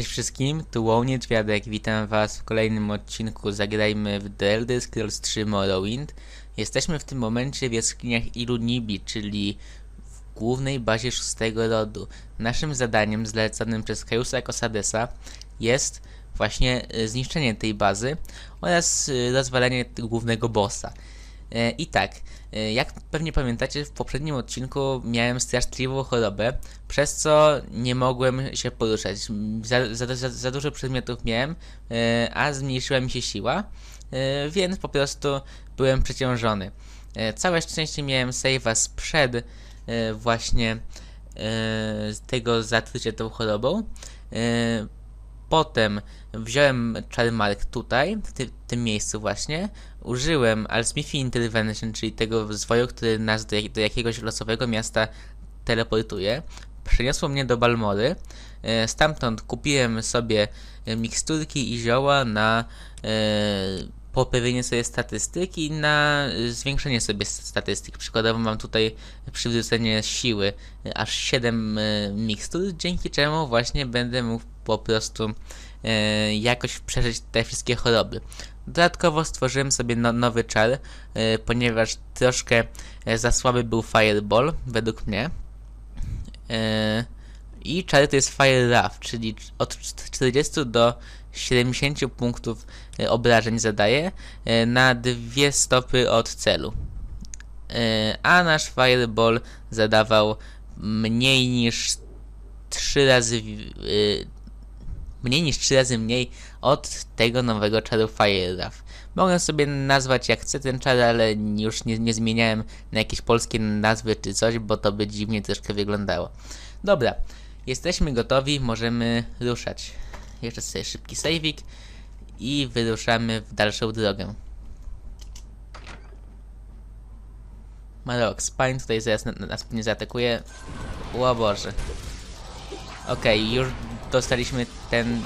Cześć wszystkim, tu Łownie Drzwiadek, witam was w kolejnym odcinku Zagrajmy w The Elder Scrolls 3 Morrowind. Jesteśmy w tym momencie w jaskiniach Ilunibi, czyli w głównej bazie szóstego rodu. Naszym zadaniem zleconym przez Heusa Kosadesa jest właśnie e, zniszczenie tej bazy oraz e, rozwalenie głównego bossa. E, I tak, e, jak pewnie pamiętacie, w poprzednim odcinku miałem straszliwą chorobę, przez co nie mogłem się poruszać. Za, za, za, za dużo przedmiotów miałem, e, a zmniejszyła mi się siła, więc po prostu byłem przeciążony. Całe szczęście miałem save'a sprzed właśnie tego zatrucia tą chorobą. Potem wziąłem Charmark tutaj, w ty, tym miejscu właśnie, użyłem Alsmithy Intervention, czyli tego zwoju, który nas do, do jakiegoś losowego miasta teleportuje. Przeniosło mnie do Balmory. E, Stamtąd kupiłem sobie e, miksturki i zioła na e, poprawienie sobie statystyk i na zwiększenie sobie statystyk. Przykładowo mam tutaj przywrócenie siły e, aż 7 e, mikstur, dzięki czemu właśnie będę mógł po prostu e, jakoś przeżyć te wszystkie choroby. Dodatkowo stworzyłem sobie no, nowy czar, e, ponieważ troszkę e, za słaby był Fireball, według mnie. E, I czar to jest Fire Wrath, czyli od 40 do 70 punktów e, obrażeń zadaje e, na dwie stopy od celu. A nasz Fireball zadawał mniej niż 3 razy mniej niż 3 razy mniej od tego nowego czaru Fire Wrath. Mogę sobie nazwać jak chcę ten czar, ale już nie, nie zmieniałem na jakieś polskie nazwy czy coś, bo to by dziwnie troszkę wyglądało. Dobra, jesteśmy gotowi, możemy ruszać. Jeszcze sobie szybki saving i wyruszamy w dalszą drogę. Marok, Spine tutaj zaraz na- nas nie zaatakuje. O Boże. Okej, już dostaliśmy ten,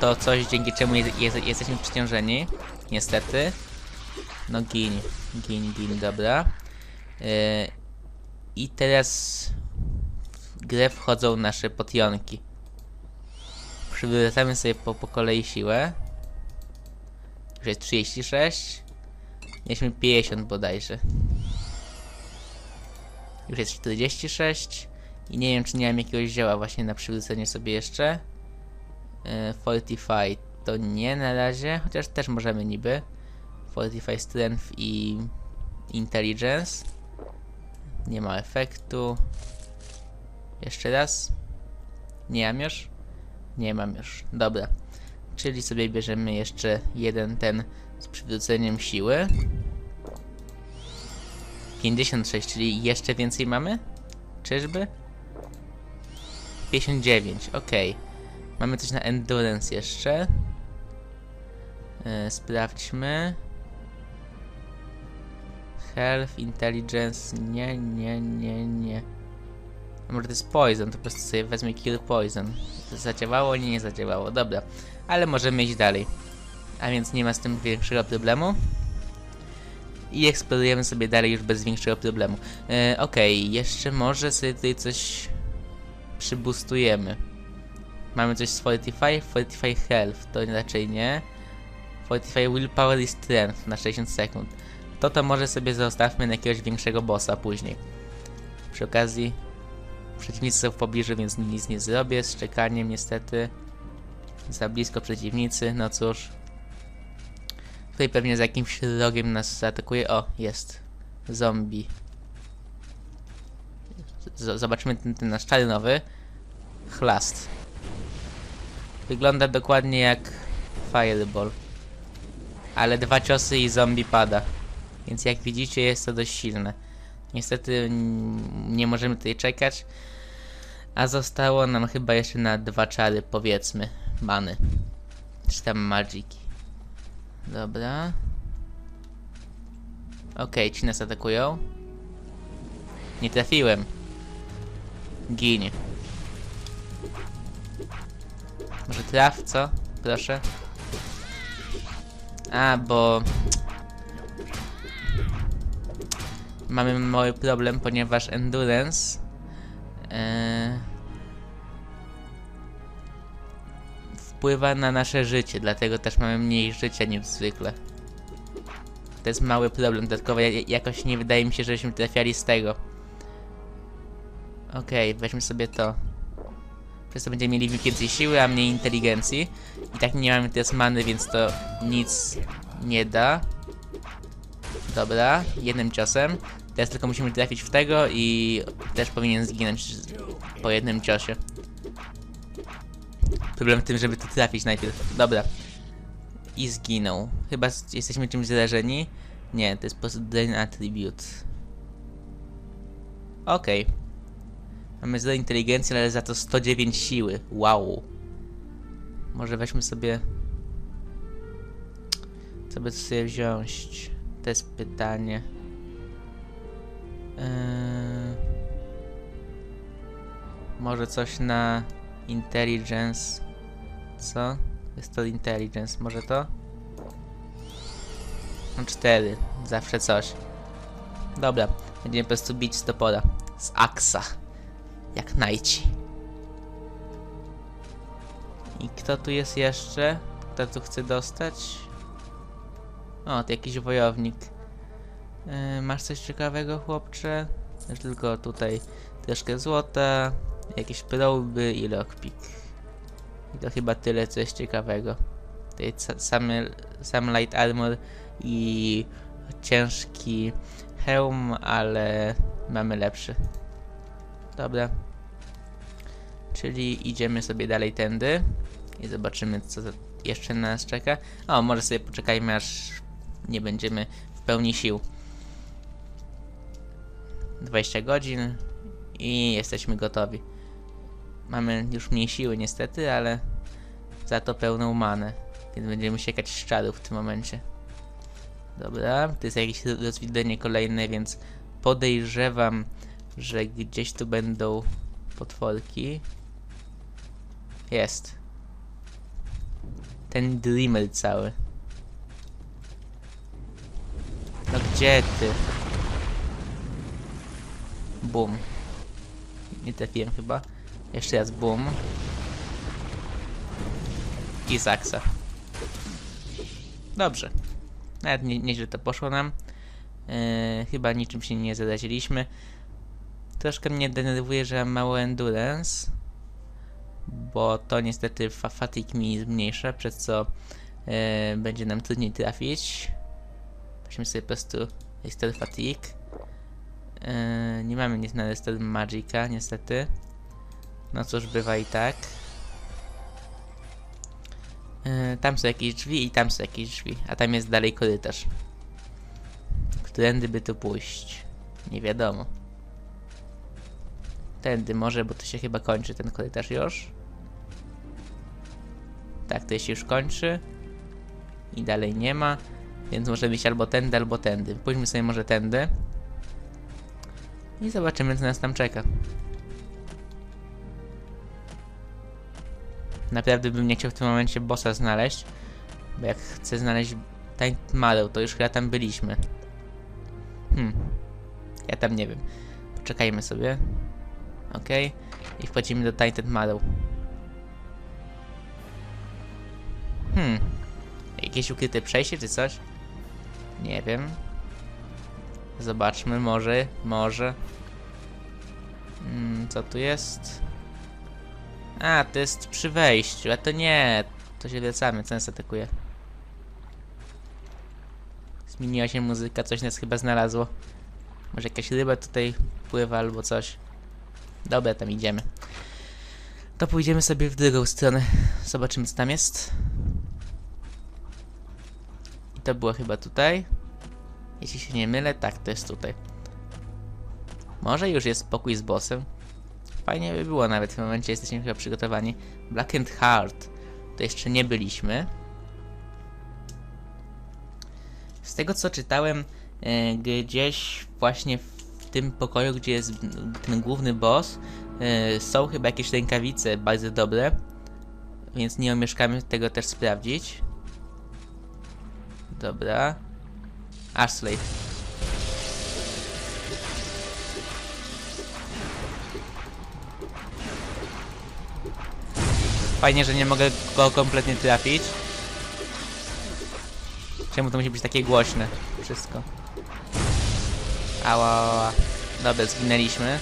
to coś, dzięki czemu jest, jest, jesteśmy przeciążeni. Niestety. No gin, gin, gin, dobra. Yy, I teraz w grę wchodzą nasze potionki. Przywracamy sobie po, po kolei siłę. Już jest 36. Mieliśmy 50 bodajże. Już jest 46. I nie wiem, czy nie mam jakiegoś zioła właśnie na przywrócenie sobie jeszcze. E, Fortify to nie na razie, chociaż też możemy niby. Fortify Strength i Intelligence. Nie ma efektu. Jeszcze raz. Nie mam już? Nie mam już. Dobra. Czyli sobie bierzemy jeszcze jeden ten z przywróceniem siły. 56, czyli jeszcze więcej mamy? Czyżby? 59, ok. Mamy coś na endurance jeszcze. E, sprawdźmy. Health, intelligence. Nie, nie, nie, nie. A może to jest poison, to po prostu sobie wezmę kill poison. To zadziałało? Nie, nie zadziałało. Dobra. Ale możemy iść dalej. A więc nie ma z tym większego problemu. I eksplorujemy sobie dalej już bez większego problemu. E, Okej, jeszcze może sobie tutaj coś przybustujemy. Mamy coś z Fortify, Fortify Health, to raczej nie. Fortify Willpower i Strength na 60 sekund. To to może sobie zostawmy na jakiegoś większego bossa później. Przy okazji przeciwnicy są w pobliżu, więc nic nie zrobię z czekaniem niestety. Za blisko przeciwnicy, no cóż. Tutaj pewnie za jakimś rogiem nas zaatakuje. O, jest. Zombie. Z zobaczymy ten, ten nasz czary nowy. Chlast. Wygląda dokładnie jak Fireball. Ale dwa ciosy i zombie pada. Więc jak widzicie jest to dość silne. Niestety nie możemy tutaj czekać. A zostało nam chyba jeszcze na dwa czary powiedzmy. Many. Czy tam magiki. Dobra. Okej, ci nas atakują. Nie trafiłem. Ginie. Może traf, co? Proszę. A, bo... Mamy mały problem, ponieważ endurance... E, wpływa na nasze życie, dlatego też mamy mniej życia niż zwykle. To jest mały problem, dodatkowo ja- jakoś nie wydaje mi się, żebyśmy trafiali z tego. Okej, weźmy sobie to. Przez to będziemy mieli więcej siły, a mniej inteligencji. I tak nie mamy teraz many, więc to nic nie da. Dobra, jednym ciosem. Teraz tylko musimy trafić w tego i też powinien zginąć po jednym ciosie. Problem w tym, żeby to trafić najpierw. Dobra. I zginął. Chyba jesteśmy czymś zarażeni. Nie, to jest po prostu Drain Attribute. Okej. Mamy 0 inteligencji, ale za to 109 siły. Wow. Może weźmy sobie... Co by sobie wziąć? To jest pytanie. Eee... Może coś na intelligence. Co? Jest to intelligence, może to? No 4, zawsze coś. Dobra, będziemy po prostu bić z topora. Z aksa. Jak najci. I kto tu jest jeszcze? Kto tu chce dostać? O, to jakiś wojownik. Yy, masz coś ciekawego, chłopcze? Tylko tutaj troszkę złota, jakieś proby i lockpick. I to chyba tyle, co jest ciekawego. Tutaj samy, sam light armor i ciężki hełm, ale mamy lepszy. Dobra. Czyli idziemy sobie dalej tędy i zobaczymy, co jeszcze na nas czeka. O, może sobie poczekajmy, aż nie będziemy w pełni sił. 20 godzin i jesteśmy gotowi. Mamy już mniej siły niestety, ale za to pełną manę, więc będziemy siekać z czarów w tym momencie. Dobra, to jest jakieś rozwidlenie kolejne, więc podejrzewam, że gdzieś tu będą potworki. Jest. Ten Dreamer cały. No gdzie ty? Bum. Nie trafiłem chyba. Jeszcze raz bum. I zaksa. Dobrze. Nawet nie, nieźle to poszło nam. Yy, chyba niczym się nie zaraziliśmy. Troszkę mnie denerwuje, że mam mało endurance. Bo to niestety fa fatigue mi zmniejsza, przez co yy, będzie nam trudniej trafić. Weźmy sobie po prostu Restore Fatigue. Yy, nie mamy nic na Restore Magica, niestety. No cóż, bywa i tak. Yy, tam są jakieś drzwi i tam są jakieś drzwi, a tam jest dalej korytarz. Którędy by tu pójść? Nie wiadomo. Tędy może, bo to się chyba kończy ten korytarz już. Tak, to się już kończy. I dalej nie ma. Więc może być albo tędy, albo tędy. Pójdźmy sobie może tędy. I zobaczymy, co nas tam czeka. Naprawdę bym nie chciał w tym momencie bossa znaleźć. Bo jak chcę znaleźć Taint to już chyba tam byliśmy. Hmm. Ja tam nie wiem. Poczekajmy sobie. Ok. I wchodzimy do Tainted Marrow. Hmm. Jakieś ukryte przejście czy coś? Nie wiem. Zobaczmy, może, może. Mm, co tu jest? A, to jest przy wejściu, a to nie. To się wracamy, co nas atakuje? Zmieniła się muzyka, coś nas chyba znalazło. Może jakaś ryba tutaj pływa albo coś. Dobra, tam idziemy. To pójdziemy sobie w drugą stronę. Zobaczymy, co tam jest. I to było chyba tutaj. Jeśli się nie mylę, tak, to jest tutaj. Może już jest spokój z bossem. Fajnie by było nawet w tym momencie, jesteśmy chyba przygotowani. Black and Heart. To jeszcze nie byliśmy. Z tego co czytałem, e, gdzieś właśnie w tym pokoju, gdzie jest ten główny boss, e, są chyba jakieś rękawice bardzo dobre. Więc nie omieszkamy tego też sprawdzić. Dobra. Ashley. Fajnie, że nie mogę go kompletnie trafić. Czemu to musi być takie głośne? Wszystko. Ała. Dobra, zginęliśmy.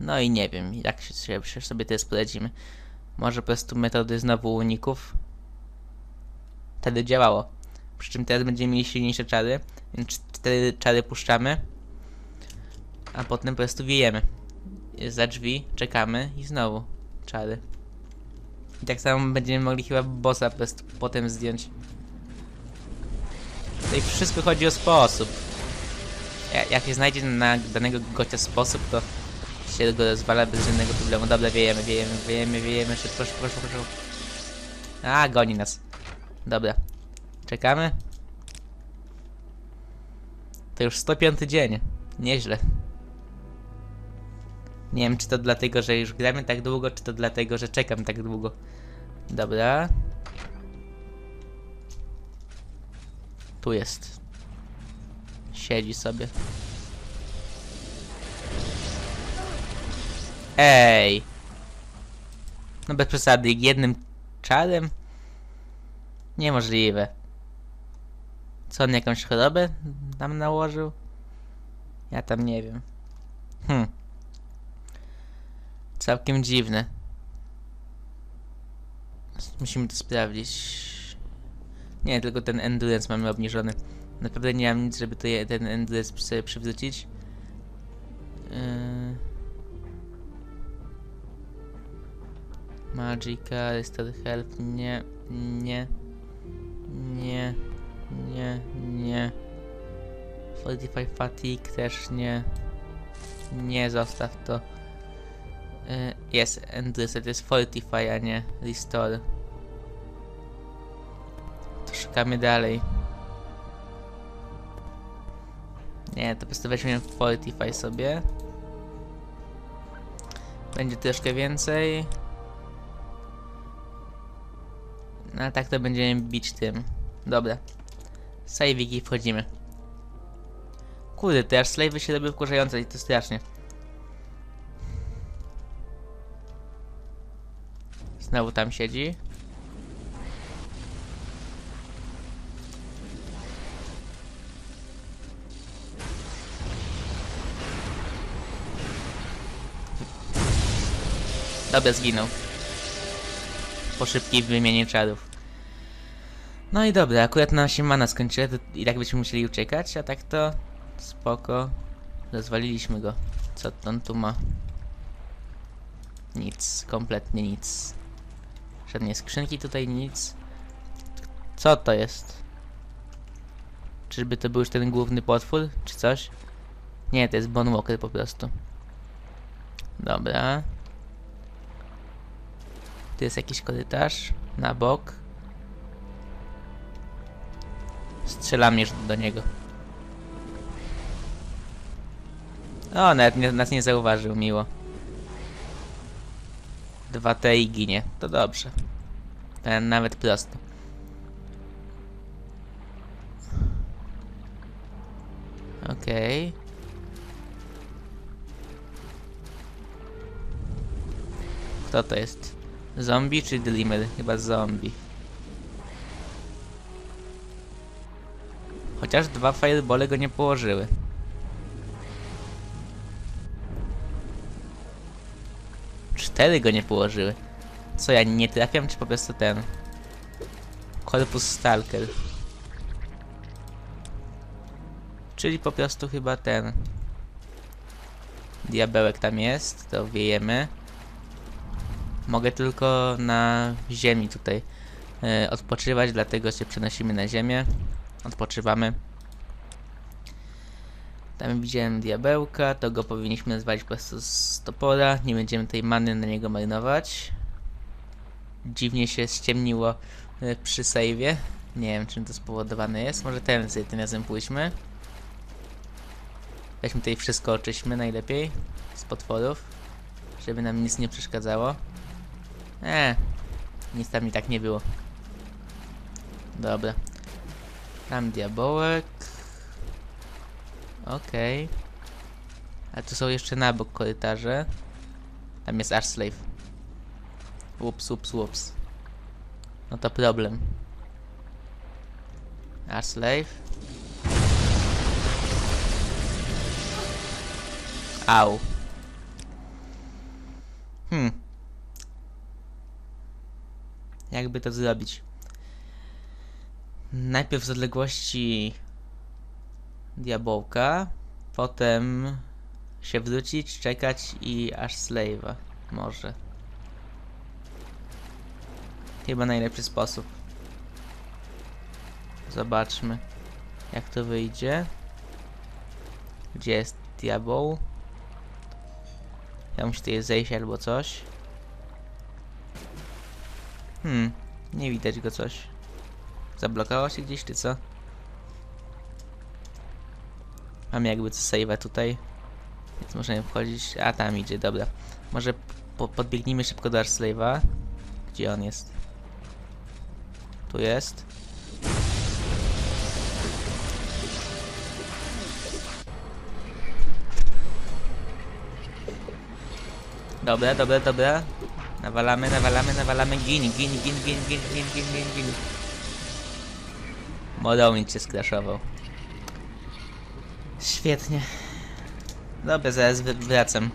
No i nie wiem, jak się, się sobie teraz poradzimy. Może po prostu metody znowu uników? Wtedy działało. Przy czym teraz będziemy mieli silniejsze czary, więc cztery czary puszczamy. A potem po prostu wiejemy. Za drzwi, czekamy i znowu czary. I tak samo będziemy mogli chyba bossa potem zdjąć. Tutaj wszystko chodzi o sposób. Ja- Jak się znajdzie na danego gościa sposób, to się go rozwala bez żadnego problemu. Dobra, wiejemy, wiejemy, wiejemy, wiejemy, szybko, szybko, szybko, szybko. A, goni nas. Dobra. Czekamy. To już 105 dzień. Nieźle. Nie wiem, czy to dlatego, że już gramy tak długo, czy to dlatego, że czekam tak długo. Dobra. Tu jest. Siedzi sobie. Ej! No bez przesady, jednym czarem? Niemożliwe. Co on jakąś chorobę tam nałożył? Ja tam nie wiem. Hm. Całkiem dziwne. Musimy to sprawdzić. Nie, tylko ten endurance mamy obniżony. Naprawdę nie mam nic, żeby to ten endurance sobie przywrócić. Yy... Magica, Restore Health, nie, nie, nie, nie, nie. Fortify Fatigue też nie. Nie, zostaw to. Y, Jest, Endurance, to jest Fortify, a nie Restore. To szukamy dalej. Nie, to po prostu weźmiemy Fortify sobie. Będzie troszkę więcej. No tak to będziemy bić tym. Dobra. Save'ik i wchodzimy. Kurde, te aż slave'y się robią wkurzające i to strasznie. Znowu tam siedzi. Dobra, zginął. Po szybkiej wymianie czarów. No i dobra, akurat nam się mana skończyła, i tak byśmy musieli uciekać, a tak to spoko. Rozwaliliśmy go. Co on tu ma? Nic, kompletnie nic. Żadnej skrzynki tutaj, nic. Co to jest? Czyżby to był już ten główny potwór, czy coś? Nie, to jest Bonwalker po prostu. Dobra. Tu jest jakiś korytarz na bok. Strzelam już do niego. O, nawet nie, nas nie zauważył, miło. Dwa T i ginie. To dobrze. Ten nawet prosto. Okej. Kto to jest? Zombie czy Dreamer? Chyba zombie. Chociaż dwa firebole go nie położyły. Cztery go nie położyły. Co ja nie trafiam, czy po prostu ten? Korpus Stalker. Czyli po prostu chyba ten. Diabełek tam jest, to wiejemy. Mogę tylko na ziemi tutaj e, odpoczywać, dlatego się przenosimy na ziemię. Odpoczywamy. Tam widziałem diabełka, to go powinniśmy zwalić po prostu z topora. Nie będziemy tej many na niego marnować. Dziwnie się ściemniło e, przy save'ie. Nie wiem czym to spowodowane jest. Może ten sobie tym razem pójdźmy. Weźmy tutaj wszystko oczyśmy najlepiej z potworów. Żeby nam nic nie przeszkadzało. Eee, nic tam i tak nie było. Dobra. Tam diabełek. Okej. Ale tu są jeszcze na bok korytarze. Tam jest Arslave. Ups, ups, ups. No to problem. Arslave. Au. Hmm. Jakby to zrobić? Najpierw z odległości diabełka, potem się wrócić, czekać i aż slave'a. Może. Chyba najlepszy sposób. Zobaczmy, jak to wyjdzie. Gdzie jest diabeł? Ja muszę tutaj zejść albo coś. Hmm, nie widać go coś. Zablokowało się gdzieś czy co? Mam jakby co save'a tutaj. Więc możemy wchodzić. A tam idzie, dobra. Może po podbiegnijmy szybko do Arslave'a. Gdzie on jest? Tu jest. Dobra, dobra, dobra. Nawalamy, nawalamy, nawalamy. Gin, gin, gin, gin, gin, gin, gin, gin, gin. Morownik się skraszował. Świetnie. Dobra, zaraz wr- wracam.